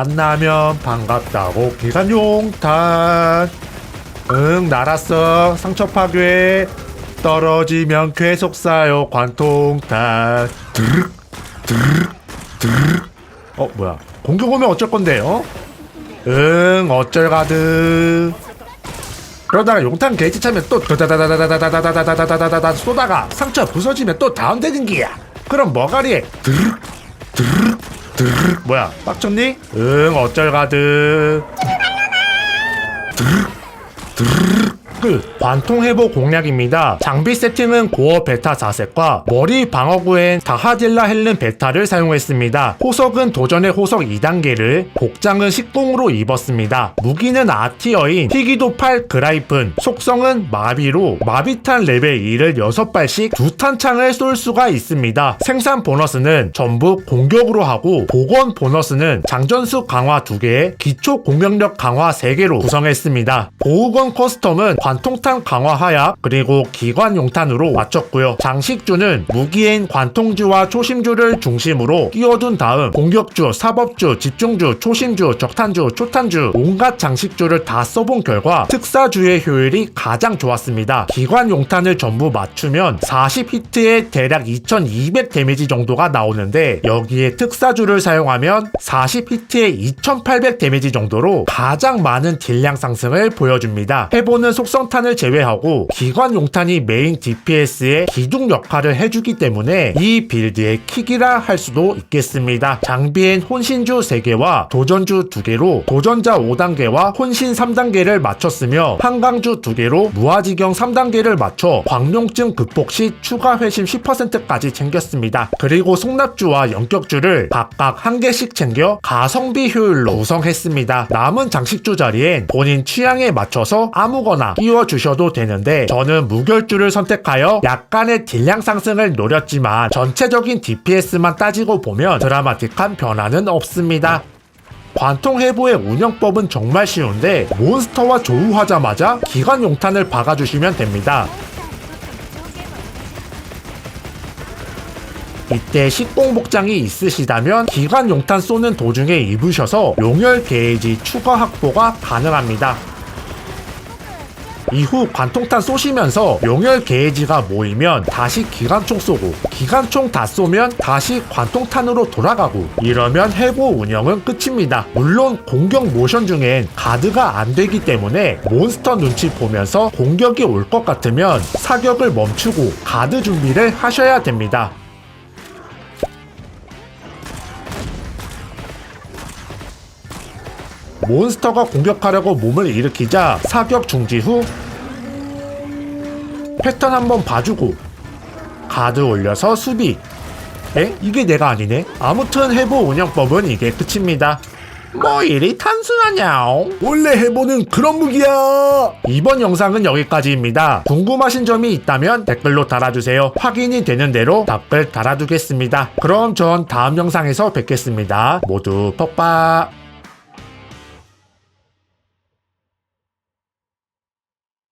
만나면 반갑다고 기관용탄 응 날았어 상처 파괴 떨어지면 쌓여 관통탄 드르륵 드르륵 드르륵 어 뭐야 공격 오면 어쩔 건데요? 응 어쩔 가드 그러다가 용탄 게이지 차면 또 다다다다다다다다다다다다다다 쏘다가 상처 부서지면 또 다운되는 기야 그럼 머가리에 드르륵 드르륵 드르륵. 뭐야? 빡쳤니? 응 어쩔 가드 끝. 관통 회복 공략입니다. 장비 세팅은 고어 베타 4색과 머리 방어구엔 다하딜라 헬름 베타를 사용했습니다. 호석은 도전의 호석 2단계를, 복장은 식공으로 입었습니다. 무기는 아티어인 희기도 8 그라이픈, 속성은 마비로 마비탄 레벨 2를 6발씩 두 탄창을 쏠 수가 있습니다. 생산 보너스는 전부 공격으로 하고 복원 보너스는 장전수 강화 2개, 기초 공격력 강화 3개로 구성했습니다. 보호건 커스텀은 관 통탄 강화 하약 그리고 기관 용탄으로 맞췄고요. 장식주는 무기엔 관통주와 초심주를 중심으로 끼워둔 다음 공격주, 사법주, 집중주, 초심주, 적탄주, 초탄주 온갖 장식주를 다 써본 결과 특사주의 효율이 가장 좋았습니다. 기관 용탄을 전부 맞추면 40히트에 대략 2200 데미지 정도가 나오는데 여기에 특사주를 사용하면 40히트에 2800 데미지 정도로 가장 많은 딜량 상승을 보여줍니다. 해보는 속성 탄을 제외하고 기관 용탄이 메인 DPS의 기둥 역할을 해주기 때문에 이 빌드의 킥이라 할 수도 있겠습니다. 장비엔 혼신주 3개와 도전주 2개로 도전자 5단계와 혼신 3단계를 맞췄으며 한강주 2개로 무아지경 3단계를 맞춰 광룡증 극복 시 추가 회심 10%까지 챙겼습니다. 그리고 속납주와 연격주를 각각 한 개씩 챙겨 가성비 효율로 구성했습니다. 남은 장식주 자리엔 본인 취향에 맞춰서 아무거나 끼워 주셔도 되는데 저는 무결주를 선택하여 약간의 딜량 상승을 노렸지만 전체적인 DPS만 따지고 보면 드라마틱한 변화는 없습니다. 관통 해보의 운영법은 정말 쉬운데 몬스터와 조우하자마자 기관 용탄을 박아주시면 됩니다. 이때 식공 복장이 있으시다면 기관 용탄 쏘는 도중에 입으셔서 용혈 게이지 추가 확보가 가능합니다. 이후 관통탄 쏘시면서 용혈 게이지가 모이면 다시 기관총 쏘고 기관총 다 쏘면 다시 관통탄으로 돌아가고 이러면 해보 운영은 끝입니다. 물론 공격 모션 중엔 가드가 안 되기 때문에 몬스터 눈치 보면서 공격이 올 것 같으면 사격을 멈추고 가드 준비를 하셔야 됩니다. 몬스터가 공격하려고 몸을 일으키자 사격 중지 후 패턴 한번 봐주고 가드 올려서 수비. 에? 이게 내가 아니네? 아무튼 해보 운영법은 이게 끝입니다. 뭐 이리 단순하냐 원래 해보는 그런 무기야! 이번 영상은 여기까지입니다. 궁금하신 점이 있다면 댓글로 달아주세요. 확인이 되는 대로 답글 달아두겠습니다. 그럼 전 다음 영상에서 뵙겠습니다. 모두 퍽박